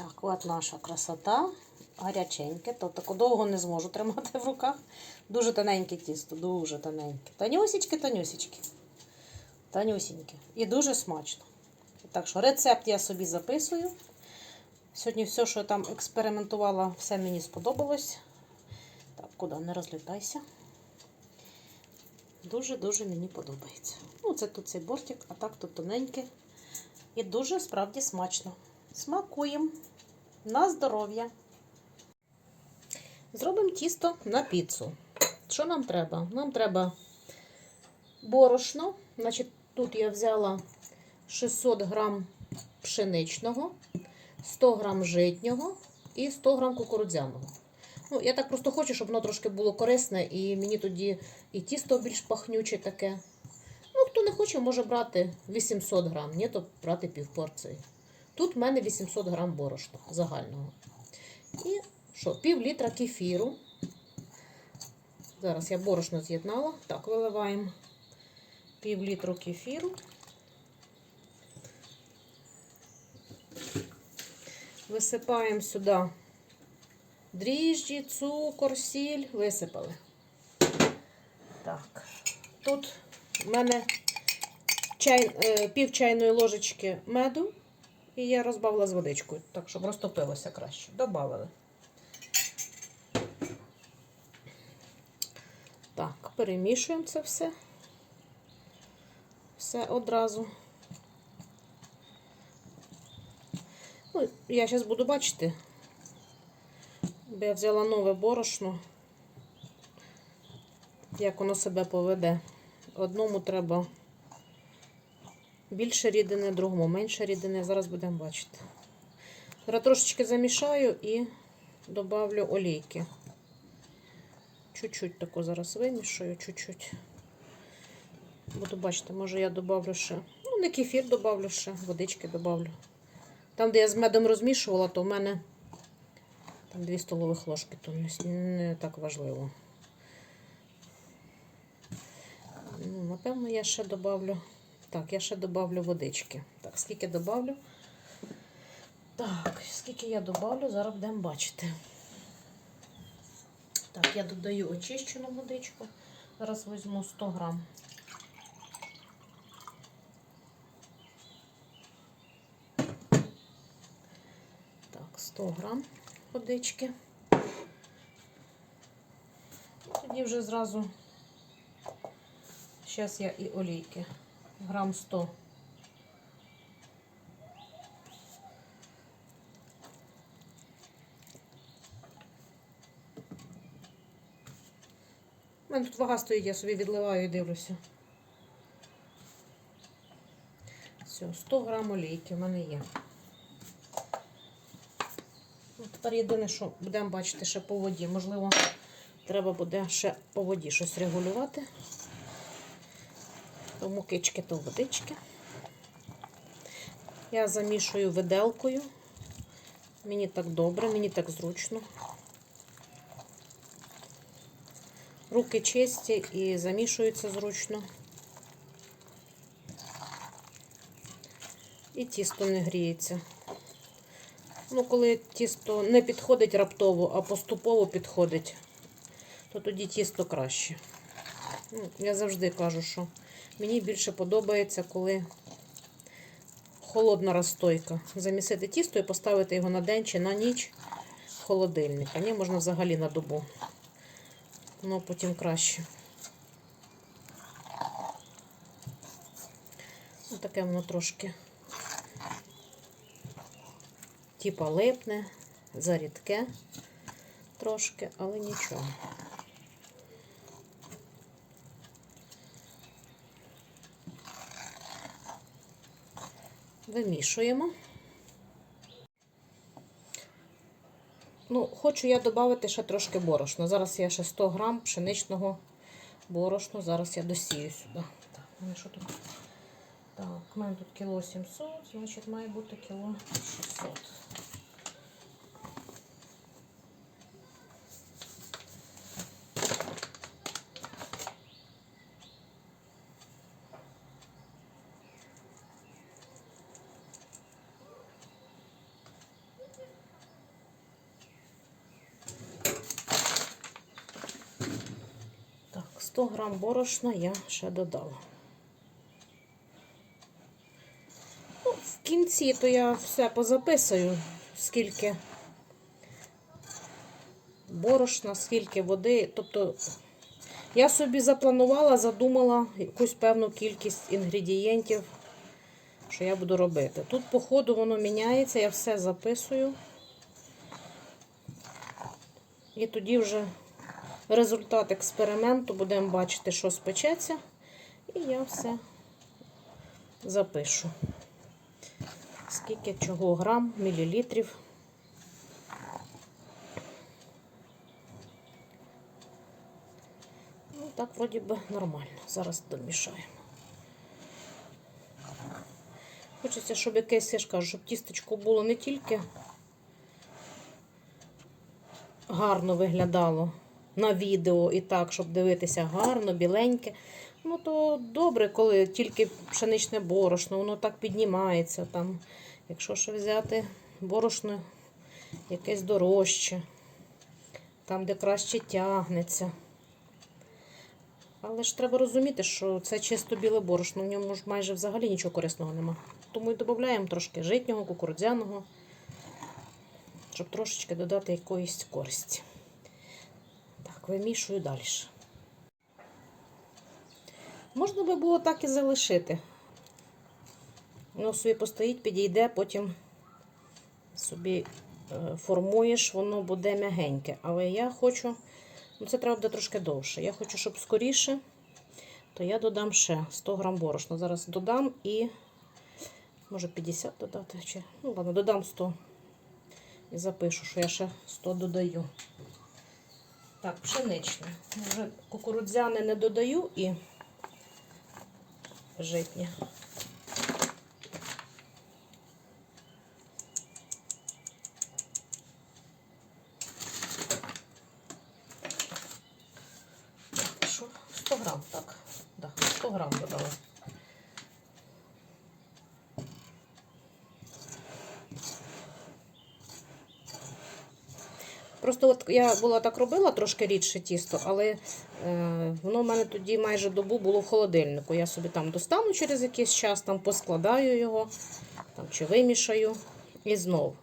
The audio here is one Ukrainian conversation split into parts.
Так, от наша красота. Гаряченьке. То тако довго не зможу тримати в руках. Дуже тоненьке тісто, дуже тоненьке. Тонюсічки, тонюсічки. Тонюсіньке. І дуже смачно. Так що рецепт я собі записую. Сьогодні все, що я там експериментувала, все мені сподобалось. Так, куди не розлітайся. Дуже-дуже мені подобається. Ну, це тут цей бортик, а так тут тоненьке. І дуже справді смачно. Смакуємо. На здоров'я. Зробимо тісто на піцу. Що нам треба? Нам треба борошно. Значить, тут я взяла 600 грам пшеничного, 100 грам житнього і 100 грам кукурудзяного. Ну, я так просто хочу, щоб воно трошки було корисне, і мені тоді і тісто більш пахнюче таке. Ну, хто не хоче, може брати 800 грам, ні, то брати півпорції. Тут в мене 800 грам борошна загального. І що, пів літра кефіру. Зараз я борошно з'єднала. Так, виливаємо пів літру кефіру. Висипаємо сюди дріжджі, цукор, сіль, висипали. Так, тут в мене чай, е, пів чайної ложечки меду, і я розбавила з водичкою, так, щоб розтопилося краще. Добавили. Так, перемішуємо це все. Все одразу. Ну, я зараз буду бачити, бо я взяла нове борошно, як воно себе поведе. Одному треба більше рідини, другому менше рідини. Зараз будемо бачити. Зараз трошечки замішаю і добавлю олійки. Чуть-чуть таку зараз вимішую, чуть-чуть. Буду бачити, може я добавлю ще. Ну, не кефір добавлю ще, водички добавлю. Там, де я з медом розмішувала, то в мене там 2 столових ложки, то не, так важливо. Ну, напевно, я ще добавлю. Так, я ще добавлю водички. Так, скільки добавлю? Так, скільки я добавлю, зараз будемо бачити. Так, я додаю очищену водичку. Зараз візьму 100 грам. Так, 100 грам водички. Тоді вже зразу, зараз я і олійки. Грам 100. У мене тут вага стоїть, я собі відливаю і дивлюся. Все, 100 грам олійки в мене є. Ну, Тепер єдине, що будемо бачити ще по воді. Можливо, треба буде ще по воді щось регулювати. То мукички, то водички. Я замішую виделкою. Мені так добре, мені так зручно. Руки чисті і замішуються зручно. І тісто не гріється. Ну, коли тісто не підходить раптово, а поступово підходить, то тоді тісто краще. Ну, я завжди кажу, що мені більше подобається, коли холодна розстойка. Замісити тісто і поставити його на день чи на ніч в холодильник. А ні, можна взагалі на добу. Воно потім краще. Ось таке воно трошки типа липне, зарідке трошки, але нічого. Вимішуємо. Ну, хочу я додати ще трошки борошна. Зараз я ще 100 грам пшеничного борошна. Зараз я досію сюди. Так, у мене що тут? Так, у мене тут кіло 700, значить має бути кіло 600. 100 грам борошна я ще додала. Ну, в кінці то я все позаписую, скільки борошна, скільки води. Тобто я собі запланувала, задумала якусь певну кількість інгредієнтів, що я буду робити. Тут, по ходу, воно міняється, я все записую. І тоді вже результат експерименту будемо бачити, що спечеться. І я все запишу. Скільки чого грам, мілілітрів. Ну, так, вроді би, нормально. Зараз домішаємо. Хочеться, щоб якесь, я ж кажу, щоб тістечко було не тільки гарно виглядало на відео і так, щоб дивитися гарно, біленьке. Ну, то добре, коли тільки пшеничне борошно, воно так піднімається. Там, якщо ще взяти борошно якесь дорожче, там, де краще тягнеться. Але ж треба розуміти, що це чисто біле борошно, в ньому ж майже взагалі нічого корисного нема. Тому і додаємо трошки житнього, кукурудзяного, щоб трошечки додати якоїсь користі. Вимішую далі. Можна би було так і залишити. Воно собі постоїть, підійде, потім собі е, формуєш, воно буде м'ягеньке. Але я хочу, ну це треба буде трошки довше. Я хочу, щоб скоріше, то я додам ще 100 грам борошна. Зараз додам і, може 50 додати. Чи, ну ладно, додам 100 і запишу, що я ще 100 додаю. Так, пшеничне. Вже кукурудзяне не додаю і житнє. Що? 100 грам, так. Да, 100 грам додала. Просто от я була так робила трошки рідше тісто, але е, воно в мене тоді майже добу було в холодильнику. Я собі там достану через якийсь час, там поскладаю його там, чи вимішаю і знов.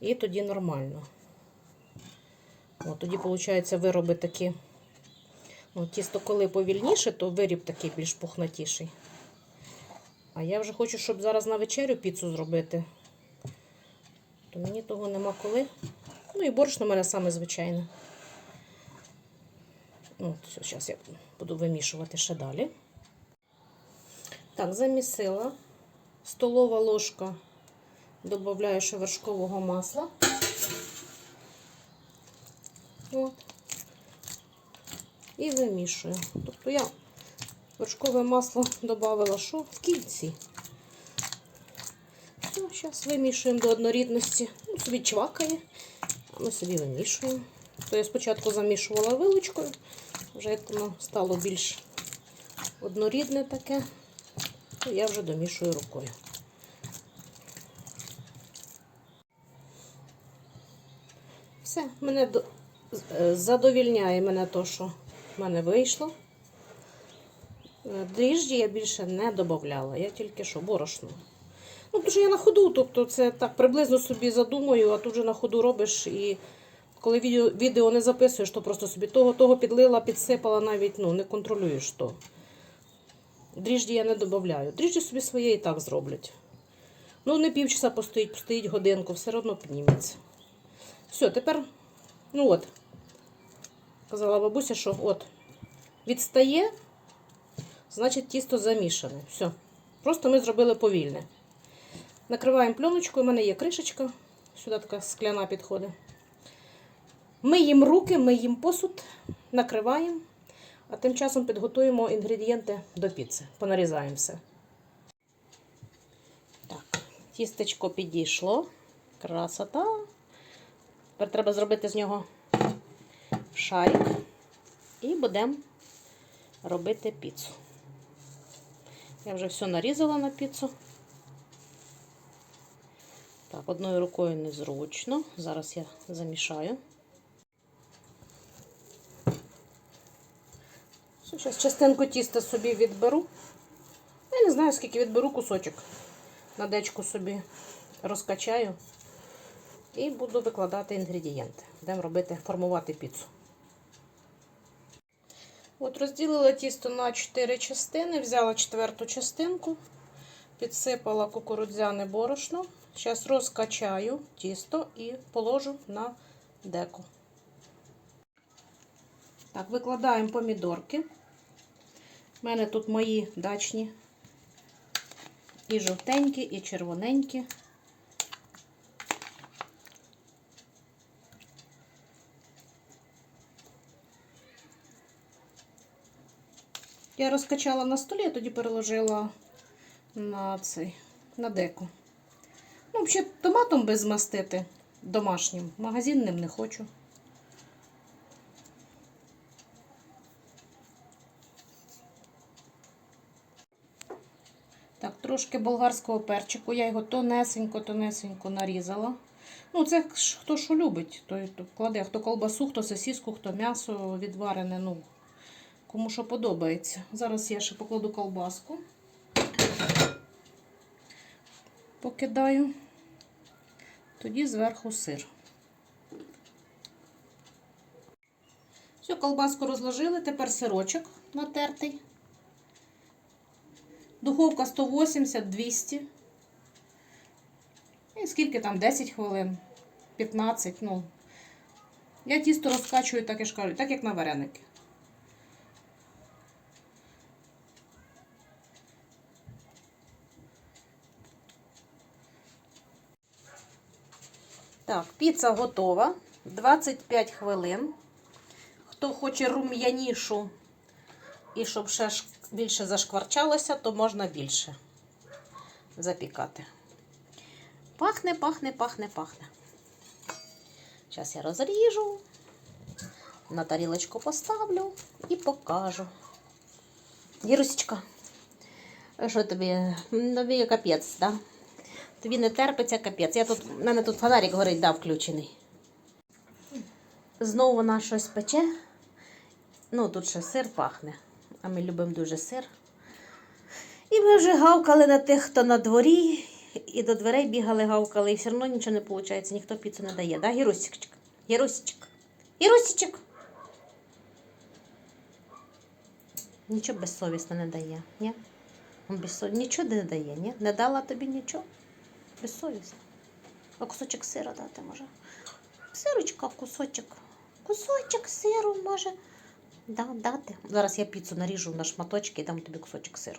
І тоді нормально. От, тоді, виходить, вироби такі. Ну, тісто, коли повільніше, то виріб такий більш пухнатіший. А я вже хочу, щоб зараз на вечерю піцу зробити. То мені того нема коли. Ну і борошно в мене саме звичайне. Ну, зараз я буду вимішувати ще далі. Так, замісила. Столова ложка. Додаю ще вершкового масла. От. І вимішую. Тобто я вершкове масло додавала що? В. Все, зараз вимішуємо до однорідності. Ну, собі чвакає. Ми собі вимішуємо. То я спочатку замішувала вилочкою, вже як воно стало більш однорідне таке, то я вже домішую рукою. Все, мене е, задовільняє мене то, що в мене вийшло. Е, Дріжджі я більше не додавала, я тільки що борошно. Ну, тому що я на ходу, тобто це так приблизно собі задумаю, а тут же на ходу робиш і коли відео, відео не записуєш, то просто собі того, того підлила, підсипала, навіть ну, не контролюєш то. Дріжджі я не додаю. Дріжджі собі своє і так зроблять. Ну, не півчаса постоїть, постоїть годинку, все одно підніметься. Все, тепер, ну от, казала бабуся, що от, відстає, значить тісто замішане. Все. Просто ми зробили повільне. Накриваємо пленочкою, у мене є кришечка, сюди така скляна підходить. Миємо руки, миємо посуд, накриваємо, а тим часом підготуємо інгредієнти до піци. Понарізаємо все. Так, тістечко підійшло. Красота. Тепер треба зробити з нього шарик. І будемо робити піцу. Я вже все нарізала на піцу. Так, одною рукою незручно. Зараз я замішаю. Зараз частинку тіста собі відберу. Я не знаю, скільки відберу кусочок. На дечку собі розкачаю і буду викладати інгредієнти. Будемо робити, формувати піцу. От розділила тісто на 4 частини, взяла четверту частинку, підсипала кукурудзяне борошно. Зараз розкачаю тісто і положу на деко. Так, викладаємо помідорки. У мене тут мої дачні. І жовтенькі, і червоненькі. Я розкачала на столі, а тоді переложила на цей, на деку. Ну, взагалі, томатом би змастити домашнім. Магазинним не хочу. Так, трошки болгарського перчику. Я його тонесенько-тонесенько нарізала. Ну, це хто що любить, той то кладе. Хто колбасу, хто сосиску, хто м'ясо відварене. Ну, кому що подобається. Зараз я ще покладу колбаску. Покидаю. Тоді зверху сир. Все, колбаску розложили, тепер сирочок натертий. Духовка 180-200. І скільки там? 10 хвилин, 15, ну. Я тісто розкачую, так я ж кажу, так як на вареники. Так, піца готова. 25 хвилин. Хто хоче рум'янішу і щоб ще більше зашкварчалося, то можна більше запікати. Пахне, пахне, пахне, пахне. Зараз я розріжу, на тарілочку поставлю і покажу. Єрусічка, що тобі? Тобі капець, так? Да? Тобі не терпиться капець. Я тут, у мене тут фонарик горить, да, включений. Знову вона щось пече. Ну, тут ще сир пахне, а ми любимо дуже сир. І ми вже гавкали на тих, хто на дворі, і до дверей бігали, гавкали, і все одно нічого не виходить, ніхто піцу не дає, да, Гірусічка? Гірусічок. Гірусічок. Нічого безсовісно не дає, ні? Нічого не дає, ні? Не дала тобі нічого? Безсовісно. А кусочок сира дати може. Сирочка, кусочок. Кусочок сиру може. Да, дати. Зараз я піцу наріжу на шматочки і дам тобі кусочок сиру.